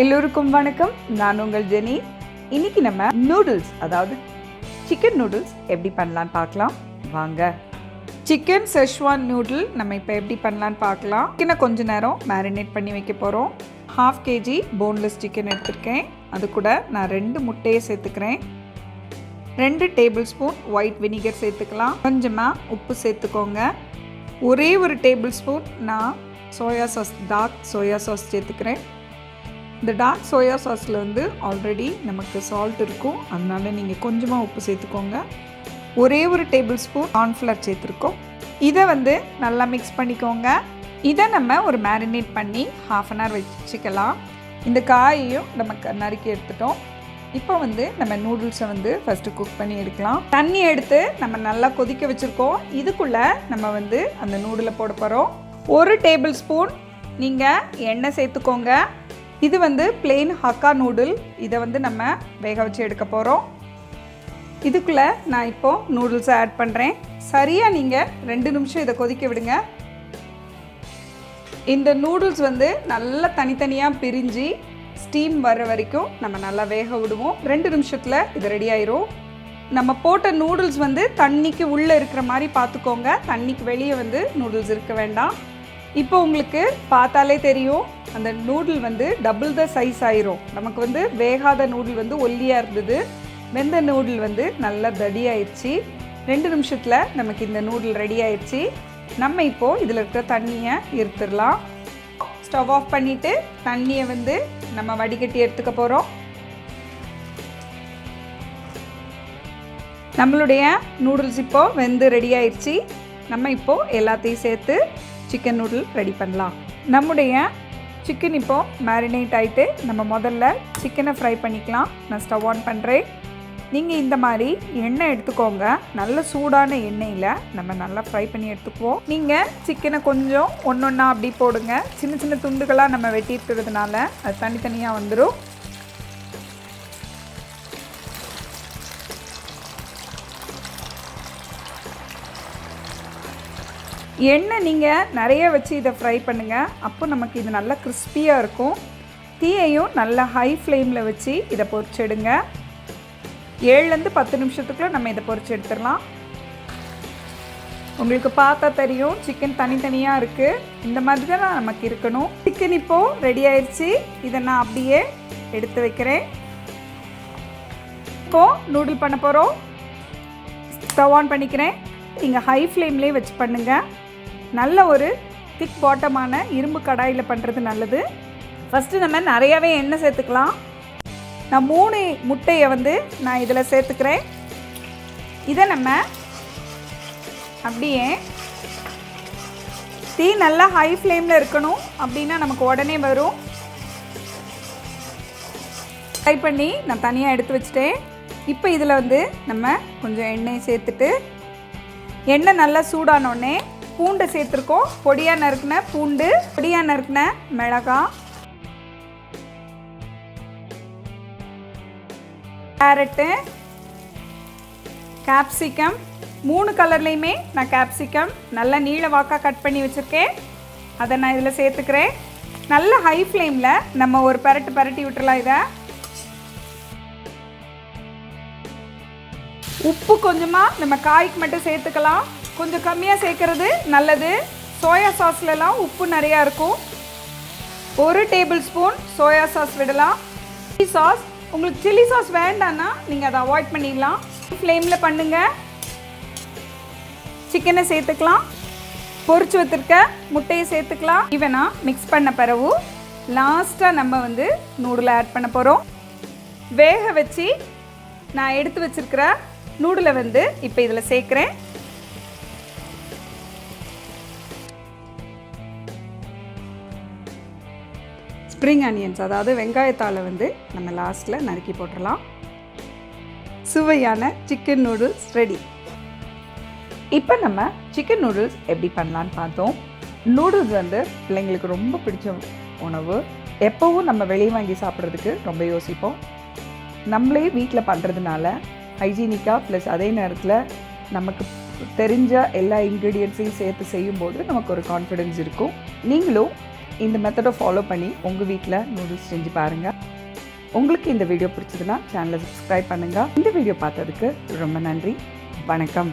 எல்லோருக்கும் வணக்கம். நான் உங்கள் ஜெனி. இன்னைக்கு நம்ம நூடுல்ஸ் அதாவது சிக்கன் நூடுல்ஸ் எப்படி பண்ணலான்னு பார்க்கலாம். வாங்க. சிக்கன் செஷ்வான் நூடுல் நம்ம இப்போ எப்படி பண்ணலான்னு பார்க்கலாம். சிக்கனை கொஞ்ச நேரம் மேரினேட் பண்ணி வைக்க போகிறோம் ஹாஃப் கேஜி போன்லெஸ் சிக்கன் எடுத்திருக்கேன். அது கூட நான் ரெண்டு முட்டையை சேர்த்துக்கிறேன். ரெண்டு டேபிள் ஸ்பூன் ஒயிட் வினிகர் சேர்த்துக்கலாம். கொஞ்சமாக உப்பு சேர்த்துக்கோங்க. ஒரே ஒரு டேபிள் ஸ்பூன் நான் soya sauce dark soya sauce சேர்த்துக்கிறேன். இந்த டார்க் சோயா சாஸில் வந்து ஆல்ரெடி நமக்கு சால்ட் இருக்கும். அதனால நீங்கள் கொஞ்சமாக உப்பு சேர்த்துக்கோங்க. ஒரே ஒரு டேபிள் ஸ்பூன் கார்ன்ஃப்ளவர் சேர்த்துருக்கோம். இதை வந்து நல்லா மிக்ஸ் பண்ணிக்கோங்க. இதை நம்ம ஒரு மேரினேட் பண்ணி ஹாஃப் அன் ஹவர் வச்சுக்கலாம். இந்த காயையும் நம்ம நறுக்கி எடுத்துட்டோம். இப்போ வந்து நம்ம நூடுல்ஸை வந்து ஃபஸ்ட்டு குக் பண்ணி எடுக்கலாம். தண்ணி எடுத்து நம்ம நல்லா கொதிக்க வச்சுருக்கோம். இதுக்குள்ளே நம்ம வந்து அந்த நூடுலை போட போகிறோம் ஒரு டேபிள் ஸ்பூன் நீங்கள் எண்ணெய் சேர்த்துக்கோங்க. இது வந்து பிளெயின் ஹக்கா நூடுல் இதை வந்து நம்ம வேக வச்சு எடுக்க போகிறோம் இதுக்குள்ளே நான் இப்போது நூடுல்ஸை ஆட் பண்ணுறேன் சரியாக நீங்கள் ரெண்டு நிமிஷம் இதை கொதிக்க விடுங்க. இந்த நூடுல்ஸ் வந்து நல்லா தனித்தனியாக பிரிஞ்சு ஸ்டீம் வர்ற வரைக்கும் நம்ம நல்லா வேக விடுவோம். ரெண்டு நிமிஷத்தில் இது ரெடி ஆயிரும். நம்ம போட்ட நூடுல்ஸ் வந்து தண்ணிக்கு உள்ளே இருக்கிற மாதிரி பார்த்துக்கோங்க. தண்ணிக்கு வெளியே வந்து நூடுல்ஸ் இருக்க வேண்டாம். இப்போ உங்களுக்கு பார்த்தாலே தெரியும் அந்த நூடுல் வந்து டபுள் த சைஸ் ஆயிரும். நமக்கு வந்து வேகாத நூடுல் வந்து ஒல்லியாக இருந்தது. வெந்த நூடுல் வந்து நல்லா தடி ஆயிடுச்சு. ரெண்டு நிமிஷத்தில் நமக்கு இந்த நூடுல் ரெடி ஆயிடுச்சு. நம்ம இப்போது இதில் இருக்கிற தண்ணியை எடுத்துடலாம். ஸ்டவ் ஆஃப் பண்ணிவிட்டு தண்ணியை வந்து நம்ம வடிகட்டி எடுத்துக்க போகிறோம் நம்மளுடைய நூடுல்ஸ் இப்போது வெந்து ரெடி ஆயிடுச்சு. நம்ம இப்போது எல்லாத்தையும் சேர்த்து சிக்கன் நூடுல் ரெடி பண்ணலாம். நம்முடைய சிக்கன் இப்போது மேரினேட் ஆகிட்டு நம்ம முதல்ல சிக்கனை ஃப்ரை பண்ணிக்கலாம். நான் ஸ்டவ் ஆன் பண்ணுறேன் நீங்கள் இந்த மாதிரி எண்ணெய் எடுத்துக்கோங்க. நல்ல சூடான எண்ணெயில் நம்ம நல்லா ஃப்ரை பண்ணி எடுத்துக்குவோம். நீங்கள் சிக்கனை கொஞ்சம் ஒன்று ஒன்றா அப்படி போடுங்க. சின்ன சின்ன துண்டுகளாக நம்ம வெட்டி இருக்கிறதுனால அது தனித்தனியாக வந்துடும் எண்ணெய் நீங்கள் நிறைய வச்சு இதை ஃப்ரை பண்ணுங்கள் அப்போ நமக்கு இது நல்லா கிறிஸ்பியாக இருக்கும். தீயையும் நல்லா ஹை ஃப்ளேமில் வச்சு இதை பொறிச்செடுங்க. ஏழுலேருந்து பத்து நிமிஷத்துக்குள்ளே நம்ம இதை பொரிச்சு எடுத்துடலாம். உங்களுக்கு பார்த்தா தெரியும் சிக்கன் தனித்தனியாக இருக்குது இந்த மாதிரி தான் நமக்கு இருக்கணும். சிக்கன் இப்போது ரெடி ஆயிடுச்சு இதை நான் அப்படியே எடுத்து வைக்கிறேன். இப்போது நூடுல் பண்ண போகிறோம் ஸ்டவ் ஆன் பண்ணிக்கிறேன். நீங்கள் ஹை ஃப்ளேம்லேயே வச்சு பண்ணுங்கள் நல்ல ஒரு திக் பாட்டமான இரும்பு கடாயில் பண்ணுறது நல்லது. ஃபஸ்ட்டு நம்ம நிறையாவே எண்ணெய் சேர்த்துக்கலாம். நான் மூணு முட்டையை வந்து நான் இதில் சேர்த்துக்கிறேன். இதை நம்ம அப்படியே தீ நல்லா ஹை ஃப்ளேமில் இருக்கணும். அப்படின்னா நமக்கு உடனே வரும். ஃப்ரை பண்ணி நான் தனியாக எடுத்து வச்சுட்டேன். இப்போ இதில் வந்து நம்ம கொஞ்சம் எண்ணெய் சேர்த்துட்டு எண்ணெய் நல்லா சூடானோடனே பூண்டு சேர்த்துருக்கோம். பொடியாக நறுக்கின பூண்டு பொடியாக நறுக்கின மிளகாய் கேரட்டு கேப்சிகம் மூணு கலர்லேயுமே நான் கேப்சிகம் நல்லா நீள வாக்காக கட் பண்ணி வச்சுருக்கேன். அதை நான் இதில் சேர்த்துக்கிறேன். நல்ல ஹை ஃப்ளேமில் நம்ம ஒரு பரட்டு பரட்டி விட்டுறலாம் இதை. உப்பு கொஞ்சமாக நம்ம காய்க்கு மட்டும் சேர்த்துக்கலாம். கொஞ்சம் கம்மியாக சேர்க்கறது நல்லது. சோயா சாஸ்லலாம் உப்பு நிறையா இருக்கும். ஒரு டேபிள் ஸ்பூன் சோயா சாஸ் விடலாம். சில்லி சாஸ் உங்களுக்கு சில்லி சாஸ் வேண்டான்னா நீங்கள் அதை அவாய்ட் பண்ணிடலாம். ஃப்ளேமில் பண்ணுங்கள் சிக்கனை சேர்த்துக்கலாம். பொறிச்சு வச்சுருக்க முட்டையை சேர்த்துக்கலாம். ஈவனாக மிக்ஸ் பண்ண பிறகு லாஸ்ட்டாக நம்ம வந்து நூடுலை ஆட் பண்ண போகிறோம் வேக வச்சு நான் எடுத்து வச்சுருக்கிற நூடுலை வந்து இப்போ இதில் சேர்க்குறேன். ஸ்ப்ரிங் ஆனியன்ஸ் அதாவது வெங்காயத்தால் வந்து நம்ம லாஸ்ட்டில் நறுக்கி போட்டுடலாம் சுவையான சிக்கன் நூடுல்ஸ் ரெடி இப்போ நம்ம சிக்கன் நூடுல்ஸ் எப்படி பண்ணலான்னு பார்த்தோம். நூடுல்ஸ் வந்து பிள்ளைங்களுக்கு ரொம்ப பிடிச்ச உணவு. எப்போவும் நம்ம வெளியே வாங்கி சாப்பிட்றதுக்கு ரொம்ப யோசிப்போம். நம்மளே வீட்டில் பண்ணுறதுனால ஹைஜீனிக்காக ப்ளஸ் அதே நேரத்தில் நமக்கு தெரிஞ்ச எல்லா இன்க்ரீடியன்ஸையும் சேர்த்து செய்யும்போது நமக்கு ஒரு கான்ஃபிடென்ஸ் இருக்கும். நீங்களும் இந்த மெத்தடை ஃபாலோ பண்ணி உங்கள் வீட்டில் நூடுல்ஸ் செஞ்சு பாருங்கள் உங்களுக்கு இந்த வீடியோ பிடிச்சதுன்னா சேனலை சப்ஸ்கிரைப் பண்ணுங்கள் இந்த வீடியோ பார்த்ததுக்கு ரொம்ப நன்றி. வணக்கம்.